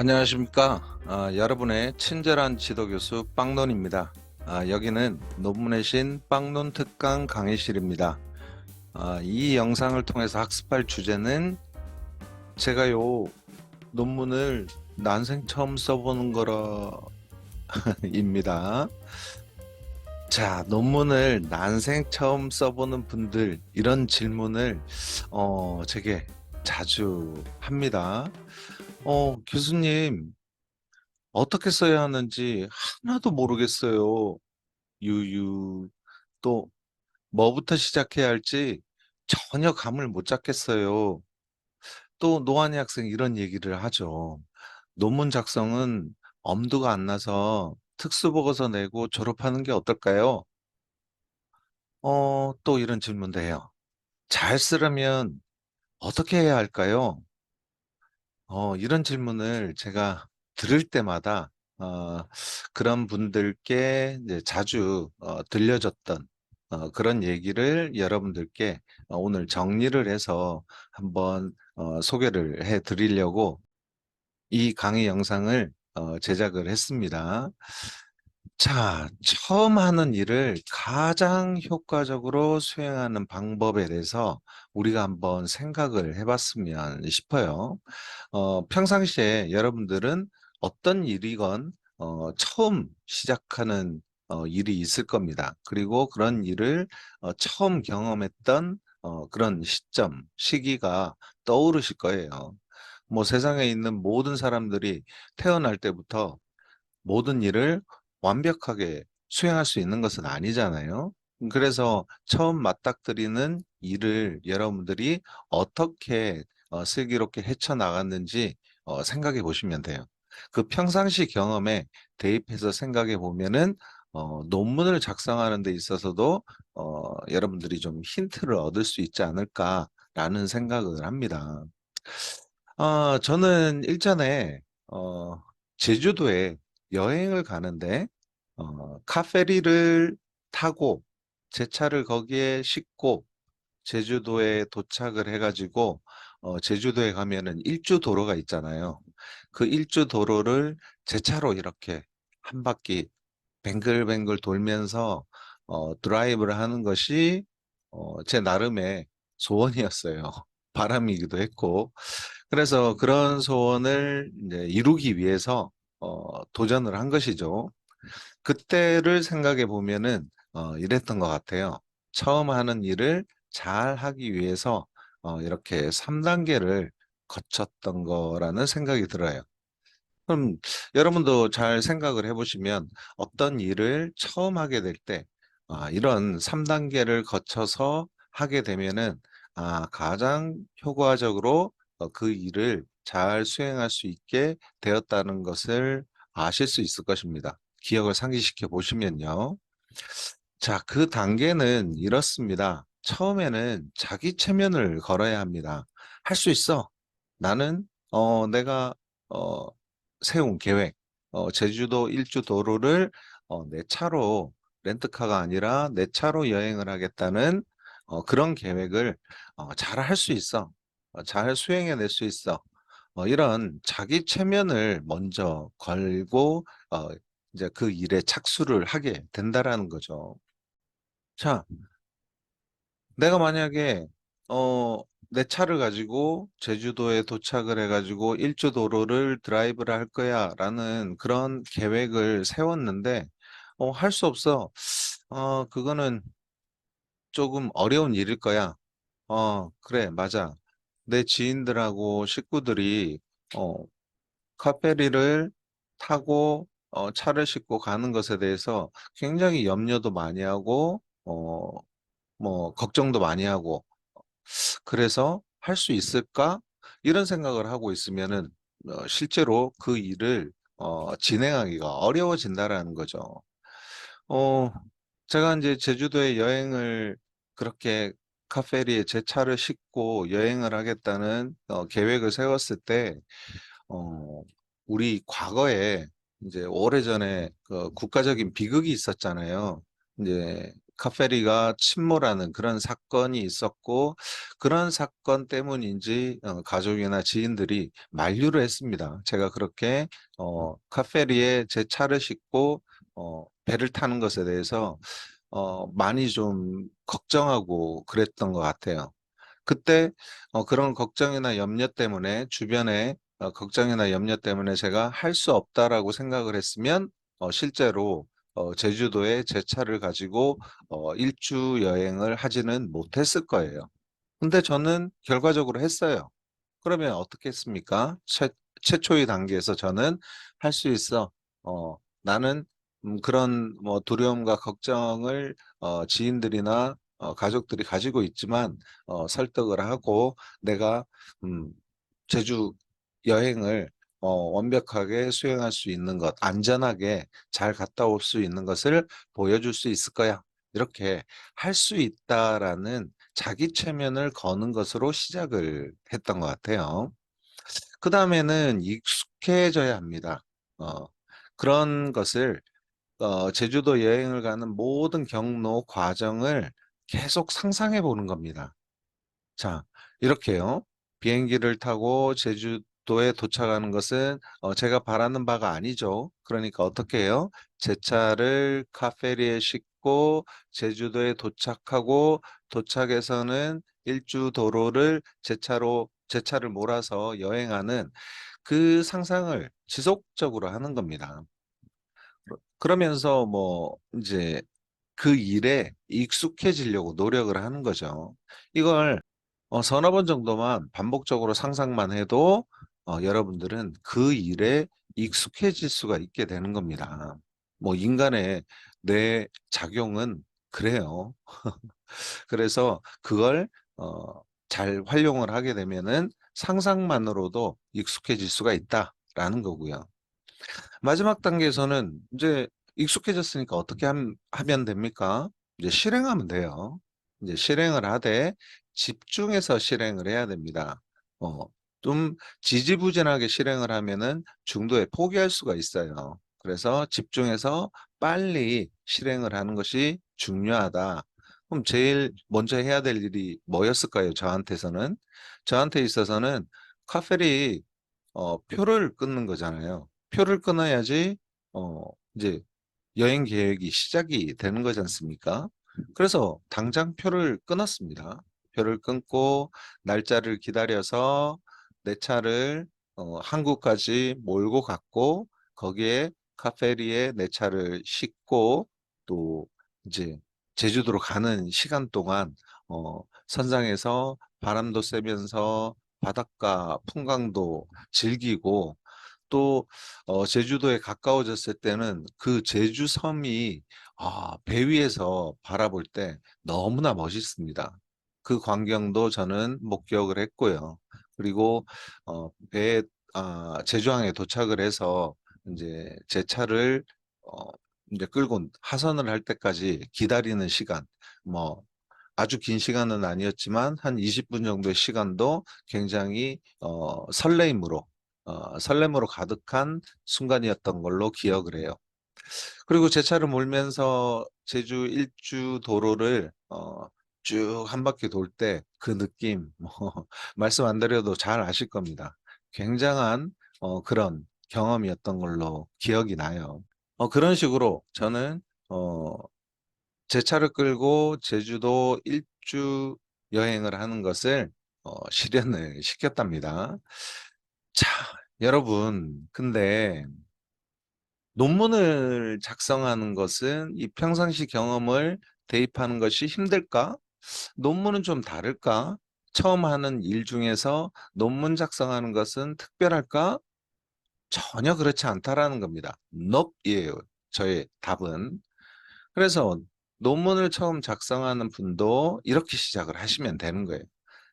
안녕하십니까. 아, 여러분의 친절한 지도교수 빵론입니다. 아, 여기는 논문의 신 빵론 특강 강의실입니다. 아, 이 영상을 통해서 학습할 주제는 제가 요, 논문을 난생 처음 써보는 거라, 입니다. 자, 논문을 난생 처음 써보는 분들, 이런 질문을, 어, 제게 자주 합니다. 어, 교수님, 어떻게 써야 하는지 하나도 모르겠어요. 유유. 또, 뭐부터 시작해야 할지 전혀 감을 못 잡겠어요. 또, 노안이 학생 이런 얘기를 하죠. 논문 작성은 엄두가 안 나서 특수보고서 내고 졸업하는 게 어떨까요? 어, 또 이런 질문도 해요. 잘 쓰려면 어떻게 해야 할까요? 어, 이런 질문을 제가 들을 때마다 어, 그런 분들께 자주 어, 들려줬던 어, 그런 얘기를 여러분들께 어, 오늘 정리를 해서 한번 어, 소개를 해 드리려고 이 강의 영상을 어, 제작을 했습니다. 자, 처음 하는 일을 가장 효과적으로 수행하는 방법에 대해서 우리가 한번 생각을 해봤으면 싶어요. 어, 평상시에 여러분들은 어떤 일이건 어, 처음 시작하는 어, 일이 있을 겁니다. 그리고 그런 일을 어, 처음 경험했던 어, 그런 시점, 시기가 떠오르실 거예요. 뭐 세상에 있는 모든 사람들이 태어날 때부터 모든 일을 완벽하게 수행할 수 있는 것은 아니잖아요. 그래서 처음 맞닥뜨리는 일을 여러분들이 어떻게 어, 슬기롭게 헤쳐나갔는지 어, 생각해 보시면 돼요. 그 평상시 경험에 대입해서 생각해 보면은 어, 논문을 작성하는 데 있어서도 어, 여러분들이 좀 힌트를 얻을 수 있지 않을까라는 생각을 합니다. 아, 저는 일전에 어, 제주도에 여행을 가는데 어, 카페리를 타고 제 차를 거기에 싣고 제주도에 도착을 해가지고 어, 제주도에 가면은 일주 도로가 있잖아요. 그 일주 도로를 제 차로 이렇게 한 바퀴 뱅글뱅글 돌면서 어, 드라이브를 하는 것이 어, 제 나름의 소원이었어요. 바람이기도 했고. 그래서 그런 소원을 이루기 위해서 어, 도전을 한 것이죠. 그때를 생각해 보면은 어, 이랬던 것 같아요. 처음 하는 일을 잘 하기 위해서 어, 이렇게 3단계를 거쳤던 거라는 생각이 들어요. 그럼 여러분도 잘 생각을 해보시면 어떤 일을 처음 하게 될 때, 아, 이런 3단계를 거쳐서 하게 되면은, 아, 가장 효과적으로 어, 그 일을 잘 수행할 수 있게 되었다는 것을 아실 수 있을 것입니다. 기억을 상기시켜 보시면요. 자, 그 단계는 이렇습니다. 처음에는 자기 체면을 걸어야 합니다. 할 수 있어. 나는, 어, 내가, 어, 세운 계획, 어, 제주도 일주 도로를 어, 내 차로 렌트카가 아니라 내 차로 여행을 하겠다는 어, 그런 계획을 어, 잘 할 수 있어. 어, 잘 수행해낼 수 있어. 어, 이런 자기 체면을 먼저 걸고 어, 이제 그 일에 착수를 하게 된다라는 거죠. 자, 내가 만약에 어, 내 차를 가지고 제주도에 도착을 해가지고 일주 도로를 드라이브를 할 거야 라는 그런 계획을 세웠는데 어, 할 수 없어. 어, 그거는 조금 어려운 일일 거야. 어, 그래, 맞아. 내 지인들하고 식구들이 어, 카페리를 타고 어, 차를 싣고 가는 것에 대해서 굉장히 염려도 많이 하고 어, 뭐 걱정도 많이 하고 그래서 할 수 있을까? 이런 생각을 하고 있으면은 어, 실제로 그 일을 어, 진행하기가 어려워진다라는 거죠. 어, 제가 이제 제주도에 여행을 그렇게 카페리에 제 차를 싣고 여행을 하겠다는 어, 계획을 세웠을 때, 어, 우리 과거에 이제 오래전에 그 국가적인 비극이 있었잖아요. 이제 카페리가 침몰하는 그런 사건이 있었고 그런 사건 때문인지 어, 가족이나 지인들이 만류를 했습니다. 제가 그렇게 어, 카페리에 제 차를 싣고 어, 배를 타는 것에 대해서 어, 많이 좀 걱정하고 그랬던 것 같아요. 그때 어, 그런 걱정이나 염려 때문에 주변에 어, 걱정이나 염려 때문에 제가 할 수 없다라고 생각을 했으면 어, 실제로 어, 제주도에 제 차를 가지고 어, 일주 여행을 하지는 못했을 거예요. 근데 저는 결과적으로 했어요. 그러면 어떻게 했습니까? 최, 최초의 단계에서 저는 할 수 있어. 어, 나는 음, 그런 뭐 두려움과 걱정을 어, 지인들이나 어, 가족들이 가지고 있지만 어, 설득을 하고 내가 음, 제주 여행을 어, 완벽하게 수행할 수 있는 것, 안전하게 잘 갔다 올 수 있는 것을 보여줄 수 있을 거야. 이렇게 할 수 있다라는 자기 체면을 거는 것으로 시작을 했던 것 같아요. 그 다음에는 익숙해져야 합니다. 어, 그런 것을 어, 제주도 여행을 가는 모든 경로 과정을 계속 상상해 보는 겁니다. 자, 이렇게요. 비행기를 타고 제주도에 도착하는 것은 어, 제가 바라는 바가 아니죠. 그러니까 어떻게 해요? 제 차를 카페리에 싣고 제주도에 도착하고 도착해서는 일주 도로를 제 차로 제 차를 몰아서 여행하는 그 상상을 지속적으로 하는 겁니다. 그러면서 뭐 이제 그 일에 익숙해지려고 노력을 하는 거죠. 이걸 어, 서너 번 정도만 반복적으로 상상만 해도 어, 여러분들은 그 일에 익숙해질 수가 있게 되는 겁니다. 뭐 인간의 뇌 작용은 그래요. 그래서 그걸 어, 잘 활용을 하게 되면은 상상만으로도 익숙해질 수가 있다라는 거고요. 마지막 단계에서는 이제 익숙해졌으니까 어떻게 함- 하면 됩니까? 이제 실행하면 돼요. 이제 실행을 하되 집중해서 실행을 해야 됩니다. 어, 좀 지지부진하게 실행을 하면은 중도에 포기할 수가 있어요. 그래서 집중해서 빨리 실행을 하는 것이 중요하다. 그럼 제일 먼저 해야 될 일이 뭐였을까요? 저한테서는. 저한테 있어서는 카페리 어, 표를 끊는 거잖아요. 표를 끊어야지 어, 이제 여행 계획이 시작이 되는 거지 않습니까? 그래서 당장 표를 끊었습니다. 표를 끊고 날짜를 기다려서 내 차를 어, 한국까지 몰고 갔고 거기에 카페리에 내 차를 싣고 또 이제 제주도로 가는 시간 동안 어, 선상에서 바람도 쐬면서 바닷가 풍광도 즐기고 또 어, 제주도에 가까워졌을 때는 그 제주 섬이 아, 배 위에서 바라볼 때 너무나 멋있습니다. 그 광경도 저는 목격을 했고요. 그리고 어, 배 아, 제주항에 도착을 해서 이제 제 차를 어, 이제 끌고 하선을 할 때까지 기다리는 시간, 뭐 아주 긴 시간은 아니었지만 한 20분 정도의 시간도 굉장히 어, 설레임으로 어, 설렘으로 가득한 순간이었던 걸로 기억을 해요. 그리고 제 차를 몰면서 제주 일주 도로를 어, 쭉 한 바퀴 돌 때 그 느낌 뭐 말씀 안 드려도 잘 아실 겁니다. 굉장한 어, 그런 경험이었던 걸로 기억이 나요. 어, 그런 식으로 저는 어, 제 차를 끌고 제주도 일주 여행을 하는 것을 어, 실현을 시켰답니다. 자, 여러분, 근데 논문을 작성하는 것은 이 평상시 경험을 대입하는 것이 힘들까? 논문은 좀 다를까? 처음 하는 일 중에서 논문 작성하는 것은 특별할까? 전혀 그렇지 않다라는 겁니다. nope이에요. 저의 답은. 그래서 논문을 처음 작성하는 분도 이렇게 시작을 하시면 되는 거예요.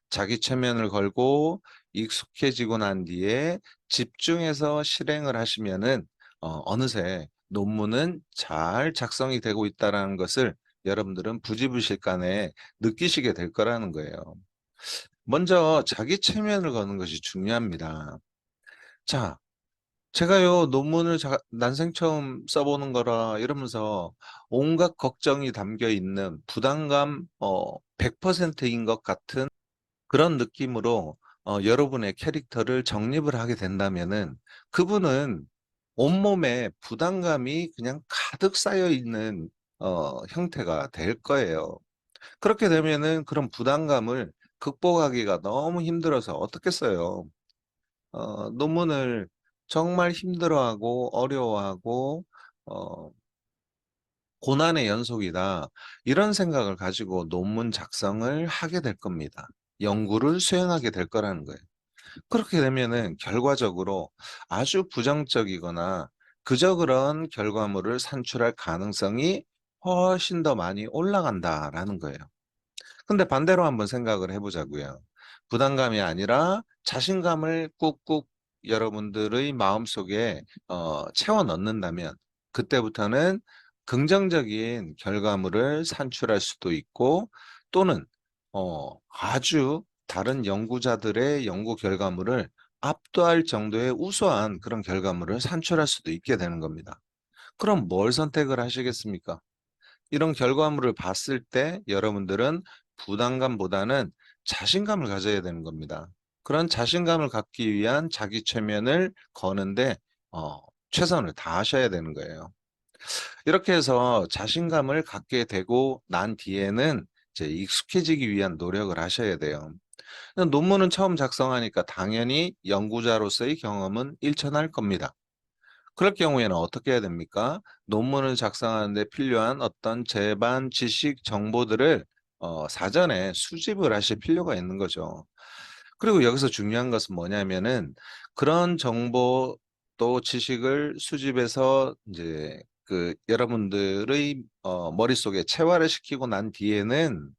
자기 체면을 걸고 익숙해지고 난 뒤에 집중해서 실행을 하시면은 어, 어느새 논문은 잘 작성이 되고 있다는 것을 여러분들은 부지불식간에 느끼시게 될 거라는 거예요. 먼저 자기 체면을 거는 것이 중요합니다. 자, 제가요 논문을 자 난생 처음 써 보는 거라 이러면서 온갖 걱정이 담겨 있는 부담감 어 100%인 것 같은 그런 느낌으로 어 여러분의 캐릭터를 정립을 하게 된다면은 그분은 온몸에 부담감이 그냥 가득 쌓여 있는 어 형태가 될 거예요. 그렇게 되면은 그런 부담감을 극복하기가 너무 힘들어서 어떻겠어요. 어 논문을 정말 힘들어하고 어려워하고 어 '고난의 연속이다.' 이런 생각을 가지고 논문 작성을 하게 될 겁니다. 연구를 수행하게 될 거라는 거예요. 그렇게 되면은 결과적으로 아주 부정적이거나 그저 그런 결과물을 산출할 가능성이 훨씬 더 많이 올라간다라는 거예요. 근데 반대로 한번 생각을 해 보자고요. 부담감이 아니라 자신감을 꾹꾹 여러분들의 마음속에 어 채워 넣는다면 그때부터는 긍정적인 결과물을 산출할 수도 있고 또는 어 아주 다른 연구자들의 연구 결과물을 압도할 정도의 우수한 그런 결과물을 산출할 수도 있게 되는 겁니다. 그럼 뭘 선택을 하시겠습니까? 이런 결과물을 봤을 때 여러분들은 부담감보다는 자신감을 가져야 되는 겁니다. 그런 자신감을 갖기 위한 자기 최면을 거는데 어 최선을 다하셔야 되는 거예요. 이렇게 해서 자신감을 갖게 되고 난 뒤에는 이제 익숙해지기 위한 노력을 하셔야 돼요. 논문은 처음 작성하니까 당연히 연구자로서의 경험은 일천할 겁니다. 그럴 경우에는 어떻게 해야 됩니까? 논문을 작성하는 데 필요한 어떤 제반 지식 정보들을 어 사전에 수집을 하실 필요가 있는 거죠. 그리고 여기서 중요한 것은 뭐냐면은 그런 정보 또 지식을 수집해서 인제 그 여러분들의 어 머릿속에 체화를 시키고 난 뒤에는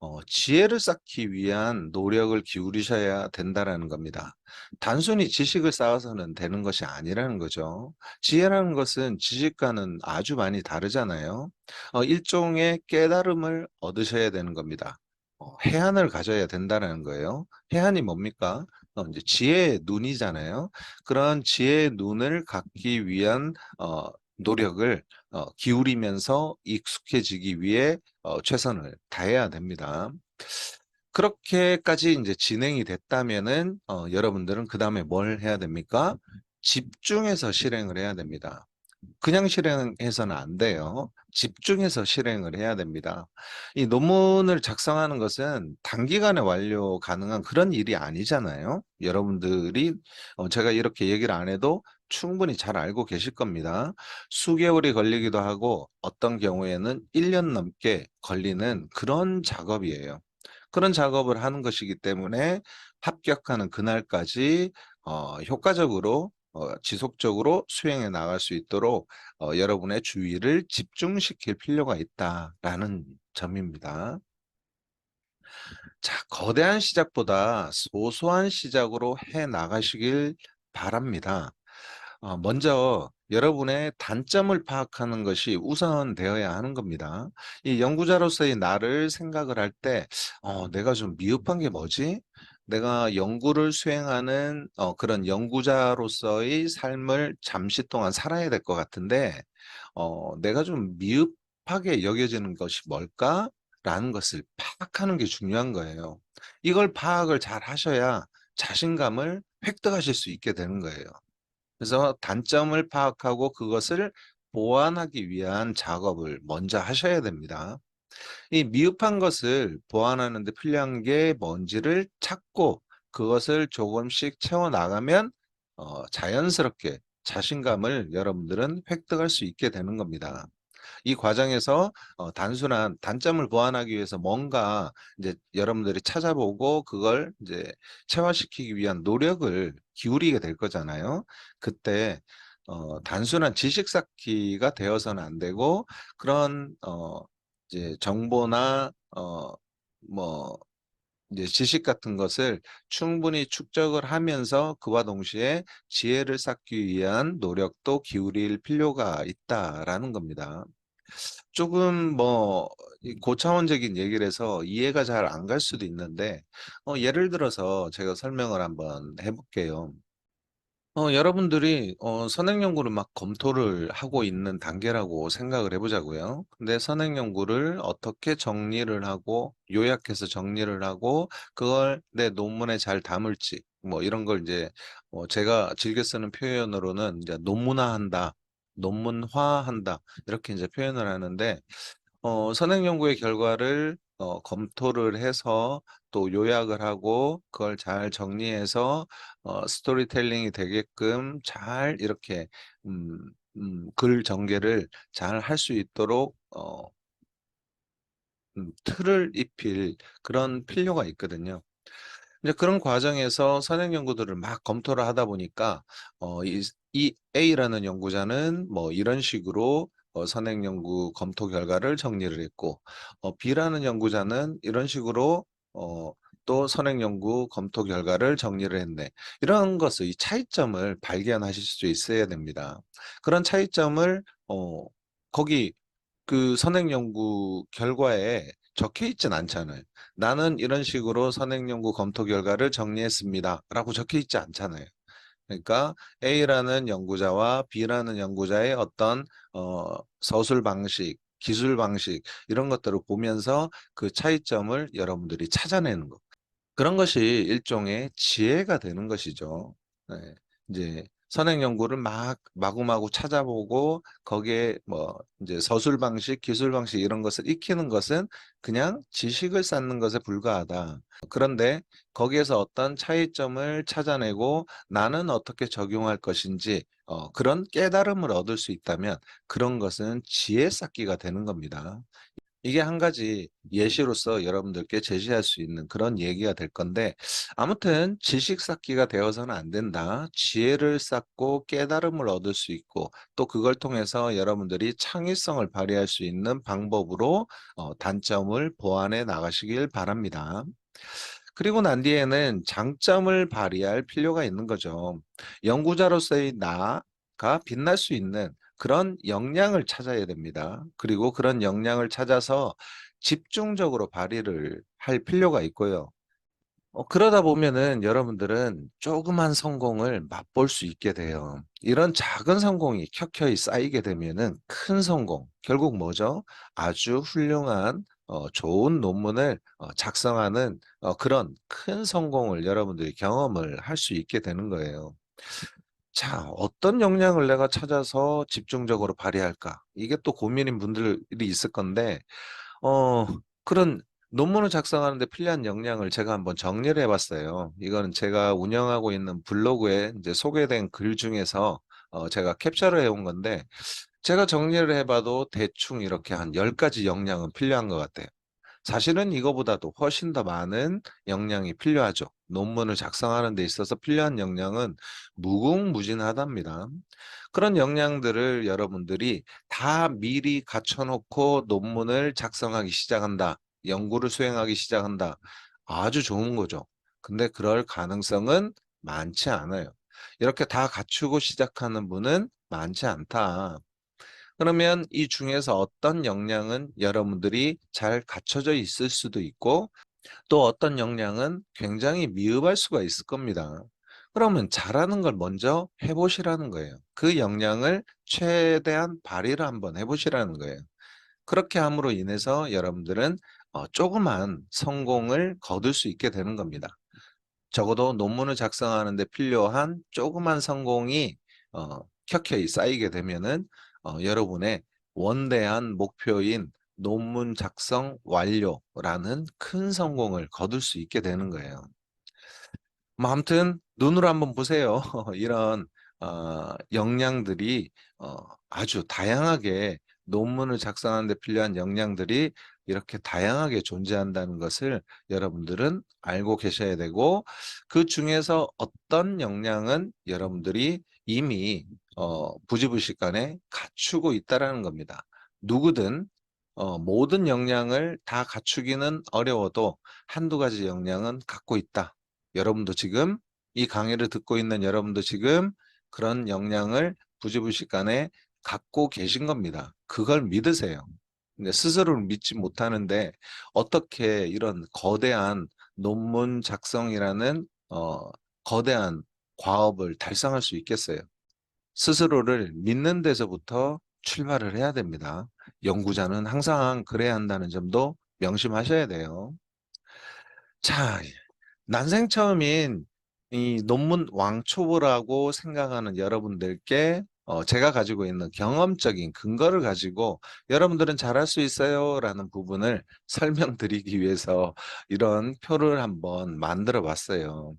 어 지혜를 쌓기 위한 노력을 기울이셔야 된다라는 겁니다. 단순히 지식을 쌓아서는 되는 것이 아니라는 거죠. 지혜라는 것은 지식과는 아주 많이 다르잖아요. 어 일종의 깨달음을 얻으셔야 되는 겁니다. 어 해안을 가져야 된다라는 거예요. 해안이 뭡니까? 어 인제 지혜의 눈이잖아요. 그런 지혜의 눈을 갖기 위한 어 노력을 어 기울이면서 익숙해지기 위해 어 최선을 다해야 됩니다. 그렇게까지 인제 진행이 됐다면은 어 여러분들은 그 다음에 뭘 해야 됩니까? 집중해서 실행을 해야 됩니다. 그냥 실행해서는 안 돼요. 집중해서 실행을 해야 됩니다. 이 논문을 작성하는 것은 단기간에 완료 가능한 그런 일이 아니잖아요. 여러분들이 어 제가 이렇게 얘기를 안 해도 충분히 잘 알고 계실 겁니다. 수개월이 걸리기도 하고 어떤 경우에는 1년 넘게 걸리는 그런 작업이에요. 그런 작업을 하는 것이기 때문에 합격하는 그날까지 어 효과적으로 어 지속적으로 수행해 나갈 수 있도록 어 여러분의 주의를 집중시킬 필요가 있다라는 점입니다. 자, 거대한 시작보다 소소한 시작으로 해 나가시길 바랍니다. 어 먼저 여러분의 단점을 파악하는 것이 우선 되어야 하는 겁니다. 이 연구자로서의 나를 생각을 할 때 '어 내가 좀 미흡한 게 뭐지? 내가 연구를 수행하는 어 그런 연구자로서의 삶을 잠시 동안 살아야 될 것 같은데 어 내가 좀 미흡하게 여겨지는 것이 뭘까?'라는 것을 파악하는 게 중요한 거예요. 이걸 파악을 잘 하셔야 자신감을 획득하실 수 있게 되는 거예요. 그래서 단점을 파악하고 그것을 보완하기 위한 작업을 먼저 하셔야 됩니다. 이 미흡한 것을 보완하는 데 필요한 게 뭔지를 찾고 그것을 조금씩 채워 나가면 어 자연스럽게 자신감을 여러분들은 획득할 수 있게 되는 겁니다. 이 과정에서 어 단순한 단점을 보완하기 위해서 뭔가 이제 여러분들이 찾아보고 그걸 이제 체화시키기 위한 노력을 기울이게 될 거잖아요. 그때 어 단순한 지식 쌓기가 되어서는 안 되고 그런 어 이제 정보나 어 뭐 이제 지식 같은 것을 충분히 축적을 하면서 그와 동시에 지혜를 쌓기 위한 노력도 기울일 필요가 있다라는 겁니다. 조금 뭐이 고차원적인 얘기를 해서 이해가 잘 안 갈 수도 있는데 어 예를 들어서 제가 설명을 한번 해 볼게요. 어, 여러분들이 어, 선행 연구를 막 검토를 하고 있는 단계라고 생각을 해보자고요. 근데 선행 연구를 어떻게 정리를 하고 요약해서 정리를 하고 그걸 내 논문에 잘 담을지 뭐 이런 걸 이제 어, 제가 즐겨 쓰는 표현으로는 이제 논문화한다, 논문화한다 이렇게 이제 표현을 하는데 어, 선행 연구의 결과를 어, 검토를 해서 또 요약을 하고 그걸 잘 정리해서 어, 스토리텔링이 되게끔 잘 이렇게 음, 음, 글 전개를 잘 할 수 있도록 어, 음, 틀을 입힐 그런 필요가 있거든요. 이제 그런 과정에서 선행 연구들을 막 검토를 하다 보니까 어, 이, 이 A라는 연구자는 뭐 이런 식으로 어, 선행 연구 검토 결과를 정리를 했고 어, B라는 연구자는 이런 식으로 어, 또 선행 연구 검토 결과를 정리를 했네. 이런 것을 이 차이점을 발견하실 수 있어야 됩니다. 그런 차이점을 어, 거기 그 선행 연구 결과에 적혀 있진 않잖아요. 나는 이런 식으로 선행 연구 검토 결과를 정리했습니다. 라고 적혀 있지 않잖아요. 그러니까 A라는 연구자와 B라는 연구자의 어떤 어, 서술 방식, 기술 방식 이런 것들을 보면서 그 차이점을 여러분들이 찾아내는 거. 그런 것이 일종의 지혜가 되는 것이죠. 네. 이제 선행 연구를 막 마구마구 찾아보고 거기에 뭐 이제 서술 방식, 기술 방식 이런 것을 익히는 것은 그냥 지식을 쌓는 것에 불과하다. 그런데 거기에서 어떤 차이점을 찾아내고 나는 어떻게 적용할 것인지 어, 그런 깨달음을 얻을 수 있다면 그런 것은 지혜 쌓기가 되는 겁니다. 이게 한 가지 예시로서 여러분들께 제시할 수 있는 그런 얘기가 될 건데 아무튼 지식 쌓기가 되어서는 안 된다. 지혜를 쌓고 깨달음을 얻을 수 있고 또 그걸 통해서 여러분들이 창의성을 발휘할 수 있는 방법으로 어, 단점을 보완해 나가시길 바랍니다. 그리고 난 뒤에는 장점을 발휘할 필요가 있는 거죠. 연구자로서의 나가 빛날 수 있는 그런 역량을 찾아야 됩니다. 그리고 그런 역량을 찾아서 집중적으로 발휘를 할 필요가 있고요. 어, 그러다 보면은 여러분들은 조그만 성공을 맛볼 수 있게 돼요. 이런 작은 성공이 켜켜이 쌓이게 되면은 큰 성공, 결국 뭐죠? 아주 훌륭한 어, 좋은 논문을 어, 작성하는 어, 그런 큰 성공을 여러분들이 경험을 할 수 있게 되는 거예요. 자, 어떤 역량을 내가 찾아서 집중적으로 발휘할까? 이게 또 고민인 분들이 있을 건데, 어, 그런 논문을 작성하는데 필요한 역량을 제가 한번 정리를 해봤어요. 이거는 제가 운영하고 있는 블로그에 이제 소개된 글 중에서 어, 제가 캡처를 해온 건데, 제가 정리를 해봐도 대충 이렇게 한 10가지 역량은 필요한 것 같아요. 사실은 이거보다도 훨씬 더 많은 역량이 필요하죠. 논문을 작성하는 데 있어서 필요한 역량은 무궁무진하답니다. 그런 역량들을 여러분들이 다 미리 갖춰놓고 논문을 작성하기 시작한다. 연구를 수행하기 시작한다. 아주 좋은 거죠. 근데 그럴 가능성은 많지 않아요. 이렇게 다 갖추고 시작하는 분은 많지 않다. 그러면 이 중에서 어떤 역량은 여러분들이 잘 갖춰져 있을 수도 있고 또 어떤 역량은 굉장히 미흡할 수가 있을 겁니다. 그러면 잘하는 걸 먼저 해보시라는 거예요. 그 역량을 최대한 발휘를 한번 해보시라는 거예요. 그렇게 함으로 인해서 여러분들은 어, 조그만 성공을 거둘 수 있게 되는 겁니다. 적어도 논문을 작성하는데 필요한 조그만 성공이 어, 켜켜이 쌓이게 되면은 어, 여러분의 원대한 목표인 논문 작성 완료라는 큰 성공을 거둘 수 있게 되는 거예요. 뭐 아무튼 눈으로 한번 보세요. 이런 어, 역량들이 어, 아주 다양하게 논문을 작성하는 데 필요한 역량들이 이렇게 다양하게 존재한다는 것을 여러분들은 알고 계셔야 되고 그 중에서 어떤 역량은 여러분들이 이미 어, 부지불식간에 갖추고 있다라는 겁니다. 누구든 어, 모든 역량을 다 갖추기는 어려워도 한두 가지 역량은 갖고 있다. 여러분도 지금 이 강의를 듣고 있는 여러분도 지금 그런 역량을 부지불식간에 갖고 계신 겁니다. 그걸 믿으세요. 근데 스스로를 믿지 못하는데 어떻게 이런 거대한 논문 작성이라는 어, 거대한 과업을 달성할 수 있겠어요? 스스로를 믿는 데서부터 출발을 해야 됩니다. 연구자는 항상 그래야 한다는 점도 명심하셔야 돼요. 자, 난생 처음인 이 논문 왕초보라고 생각하는 여러분들께 어, 제가 가지고 있는 경험적인 근거를 가지고 여러분들은 잘할 수 있어요 라는 부분을 설명드리기 위해서 이런 표를 한번 만들어 봤어요.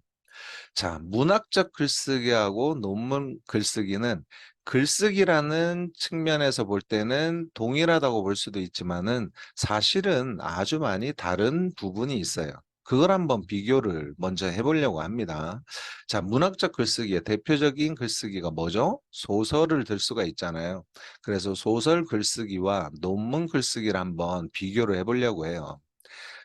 자, 문학적 글쓰기하고 논문 글쓰기는 글쓰기라는 측면에서 볼 때는 동일하다고 볼 수도 있지만은 사실은 아주 많이 다른 부분이 있어요. 그걸 한번 비교를 먼저 해보려고 합니다. 자, 문학적 글쓰기의 대표적인 글쓰기가 뭐죠? 소설을 들 수가 있잖아요. 그래서 소설 글쓰기와 논문 글쓰기를 한번 비교를 해보려고 해요.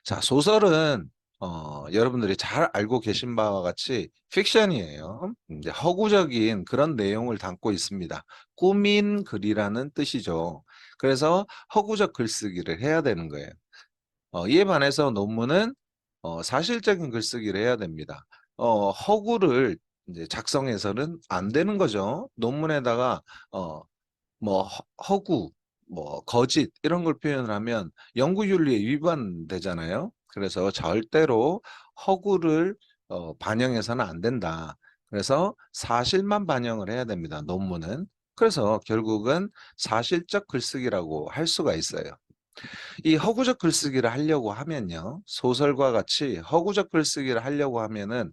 자, 소설은 어, 여러분들이 잘 알고 계신 바와 같이 픽션이에요. 이제 허구적인 그런 내용을 담고 있습니다. 꾸민 글이라는 뜻이죠. 그래서 허구적 글쓰기를 해야 되는 거예요. 어, 이에 반해서 논문은 어, 사실적인 글쓰기를 해야 됩니다. 어, 허구를 이제 작성해서는 안 되는 거죠. 논문에다가 어, 뭐 허- 허구, 뭐 거짓 이런 걸 표현을 하면 연구윤리에 위반되잖아요. 그래서 절대로 허구를 어, 반영해서는 안 된다. 그래서 사실만 반영을 해야 됩니다. 논문은. 그래서 결국은 사실적 글쓰기라고 할 수가 있어요. 이 허구적 글쓰기를 하려고 하면요. 소설과 같이 허구적 글쓰기를 하려고 하면은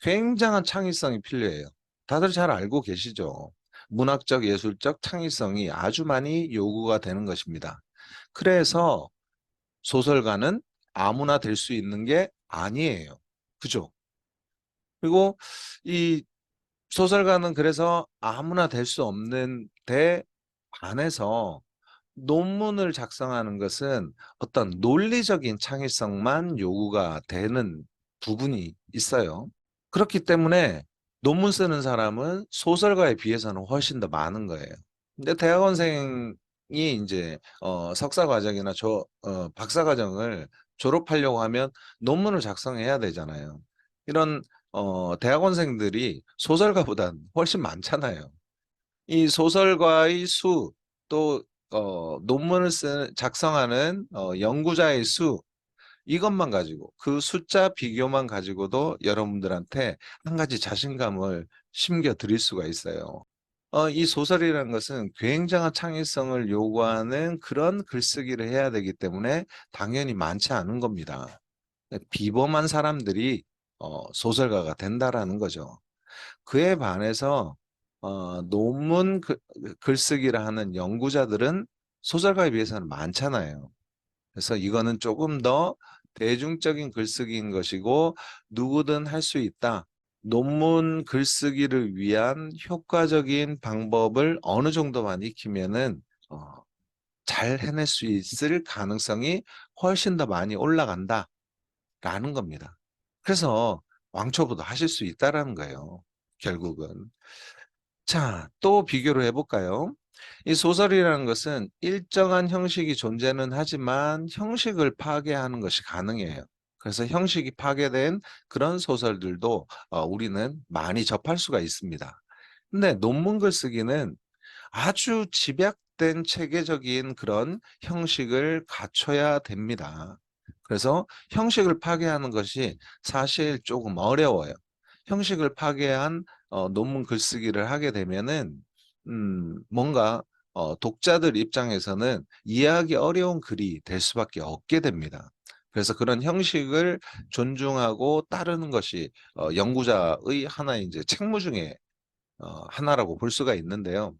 굉장한 창의성이 필요해요. 다들 잘 알고 계시죠? 문학적, 예술적 창의성이 아주 많이 요구가 되는 것입니다. 그래서 소설가는 아무나 될 수 있는 게 아니에요. 그죠? 그리고 이 소설가는 그래서 아무나 될 수 없는 데 반해서 논문을 작성하는 것은 어떤 논리적인 창의성만 요구가 되는 부분이 있어요. 그렇기 때문에 논문 쓰는 사람은 소설가에 비해서는 훨씬 더 많은 거예요. 근데 대학원생이 이제 어, 석사 과정이나 저 어, 박사 과정을 졸업하려고 하면 논문을 작성해야 되잖아요. 이런 어, 대학원생들이 소설가보다 훨씬 많잖아요. 이 소설가의 수, 또 어, 논문을 쓰 작성하는 어, 연구자의 수, 이것만 가지고 그 숫자 비교만 가지고도 여러분들한테 한 가지 자신감을 심겨 드릴 수가 있어요. 어, 이 소설이라는 것은 굉장한 창의성을 요구하는 그런 글쓰기를 해야 되기 때문에 당연히 많지 않은 겁니다. 비범한 사람들이 어, 소설가가 된다라는 거죠. 그에 반해서 어, 논문 글, 글쓰기를 하는 연구자들은 소설가에 비해서는 많잖아요. 그래서 이거는 조금 더 대중적인 글쓰기인 것이고 누구든 할 수 있다. 논문 글쓰기를 위한 효과적인 방법을 어느 정도만 익히면은 어, 잘 해낼 수 있을 가능성이 훨씬 더 많이 올라간다 라는 겁니다. 그래서 왕초보도 하실 수 있다라는 거예요. 결국은. 자, 또 비교를 해볼까요? 이 소설이라는 것은 일정한 형식이 존재는 하지만 형식을 파괴하는 것이 가능해요. 그래서 형식이 파괴된 그런 소설들도 어, 우리는 많이 접할 수가 있습니다. 근데 논문 글쓰기는 아주 집약된 체계적인 그런 형식을 갖춰야 됩니다. 그래서 형식을 파괴하는 것이 사실 조금 어려워요. 형식을 파괴한 어, 논문 글쓰기를 하게 되면은 음, 뭔가 어, 독자들 입장에서는 이해하기 어려운 글이 될 수밖에 없게 됩니다. 그래서 그런 형식을 존중하고 따르는 것이 어, 연구자의 하나의 이제 책무 중에 어, 하나라고 볼 수가 있는데요.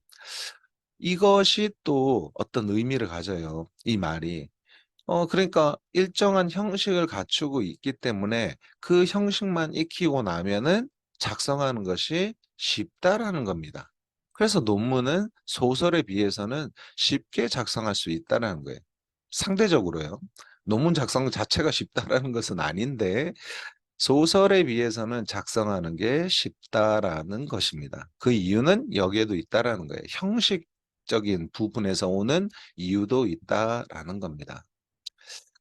이것이 또 어떤 의미를 가져요. 이 말이. 어, 그러니까 일정한 형식을 갖추고 있기 때문에 그 형식만 익히고 나면은 작성하는 것이 쉽다라는 겁니다. 그래서 논문은 소설에 비해서는 쉽게 작성할 수 있다는 거예요. 상대적으로요. 논문 작성 자체가 쉽다라는 것은 아닌데 소설에 비해서는 작성하는 게 쉽다라는 것입니다. 그 이유는 여기에도 있다라는 거예요. 형식적인 부분에서 오는 이유도 있다라는 겁니다.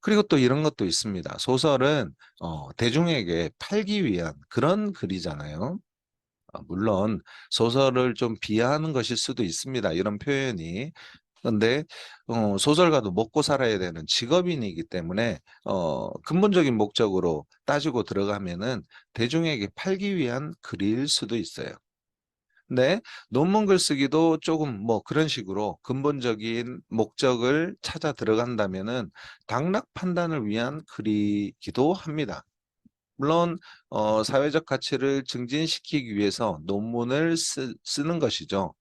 그리고 또 이런 것도 있습니다. 소설은 어, 대중에게 팔기 위한 그런 글이잖아요. 아, 물론 소설을 좀 비하하는 것일 수도 있습니다. 이런 표현이. 근데 어, 소설가도 먹고 살아야 되는 직업인이기 때문에 어, 근본적인 목적으로 따지고 들어가면은 대중에게 팔기 위한 글일 수도 있어요. 근데 논문 글쓰기도 조금 뭐 그런 식으로 근본적인 목적을 찾아 들어간다면은 당락 판단을 위한 글이기도 합니다. 물론 어, 사회적 가치를 증진시키기 위해서 논문을 쓰, 쓰는 것이죠.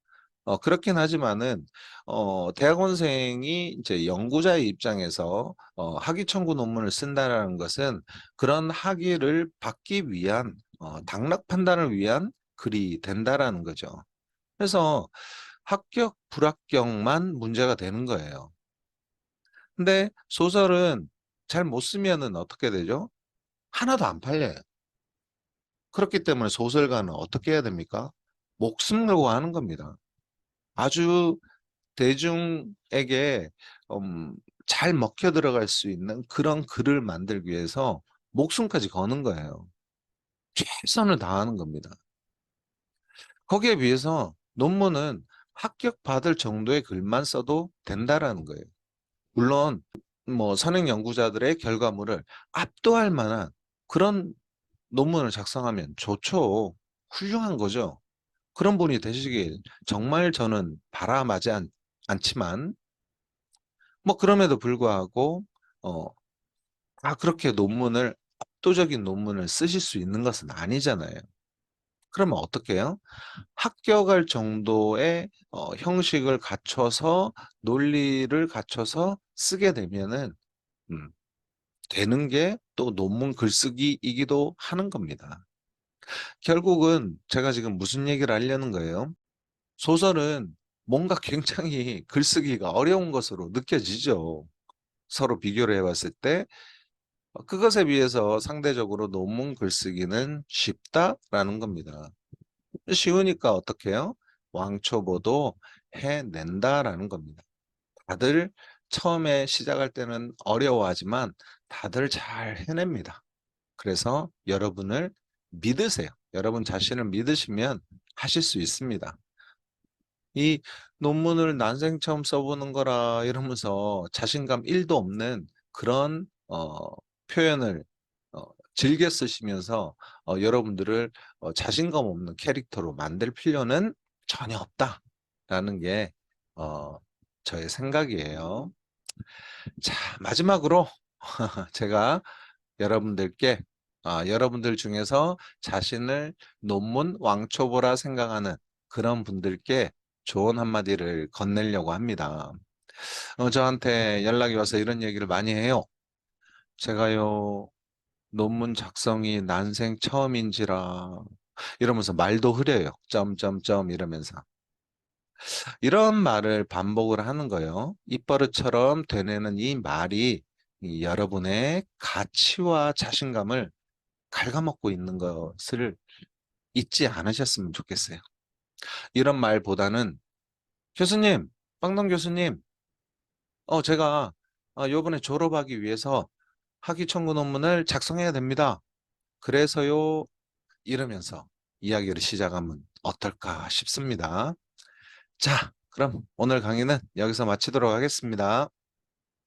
어, 그렇긴 하지만은 어, 대학원생이 이제 연구자의 입장에서 어, 학위 청구 논문을 쓴다라는 것은 그런 학위를 받기 위한 어, 당락 판단을 위한 글이 된다라는 거죠. 그래서 합격 불합격만 문제가 되는 거예요. 근데 소설은 잘 못 쓰면은 어떻게 되죠? 하나도 안 팔려요. 그렇기 때문에 소설가는 어떻게 해야 됩니까? 목숨 걸고 하는 겁니다. 아주 대중에게 음, 잘 먹혀 들어갈 수 있는 그런 글을 만들기 위해서 목숨까지 거는 거예요. 최선을 다하는 겁니다. 거기에 비해서 논문은 합격받을 정도의 글만 써도 된다라는 거예요. 물론 뭐 선행 연구자들의 결과물을 압도할 만한 그런 논문을 작성하면 좋죠. 훌륭한 거죠. 그런 분이 되시길 정말 저는 바람하지 않, 않지만 뭐 그럼에도 불구하고 어, 아 그렇게 논문을 압도적인 논문을 쓰실 수 있는 것은 아니잖아요. 그러면 어떻게 해요? 합격할 정도의 어, 형식을 갖춰서 논리를 갖춰서 쓰게 되면은 음, 되는 게 또 논문 글쓰기이기도 하는 겁니다. 결국은 제가 지금 무슨 얘기를 하려는 거예요? 소설은 뭔가 굉장히 글쓰기가 어려운 것으로 느껴지죠. 서로 비교를 해봤을 때 어, 그것에 비해서 상대적으로 논문 글쓰기는 쉽다라는 겁니다. 쉬우니까 어떻게 해요? 왕초보도 해낸다라는 겁니다. 다들 처음에 시작할 때는 어려워하지만 다들 잘 해냅니다. 그래서 여러분을 믿으세요. 여러분 자신을 믿으시면 하실 수 있습니다. 이 논문을 난생 처음 써보는 거라 이러면서 자신감 1도 없는 그런 어, 표현을 어, 즐겨 쓰시면서 어, 여러분들을 어, 자신감 없는 캐릭터로 만들 필요는 전혀 없다라는 게 어, 저의 생각이에요. 자, 마지막으로 제가 여러분들께 아, 여러분들 중에서 자신을 논문 왕초보라 생각하는 그런 분들께 좋은 한마디를 건네려고 합니다. 어, 저한테 연락이 와서 이런 얘기를 많이 해요. 제가요, 논문 작성이 난생 처음인지라 이러면서 말도 흐려요. 점점점 이러면서. 이런 말을 반복을 하는 거예요. 입버릇처럼 되뇌는 이 말이 이 여러분의 가치와 자신감을 갉아먹고 있는 것을 잊지 않으셨으면 좋겠어요. 이런 말보다는 교수님, 빵동 교수님, 어, 제가 어, 요번에 졸업하기 위해서 학위 청구 논문을 작성해야 됩니다. 그래서요, 이러면서 이야기를 시작하면 어떨까 싶습니다. 자, 그럼 오늘 강의는 여기서 마치도록 하겠습니다.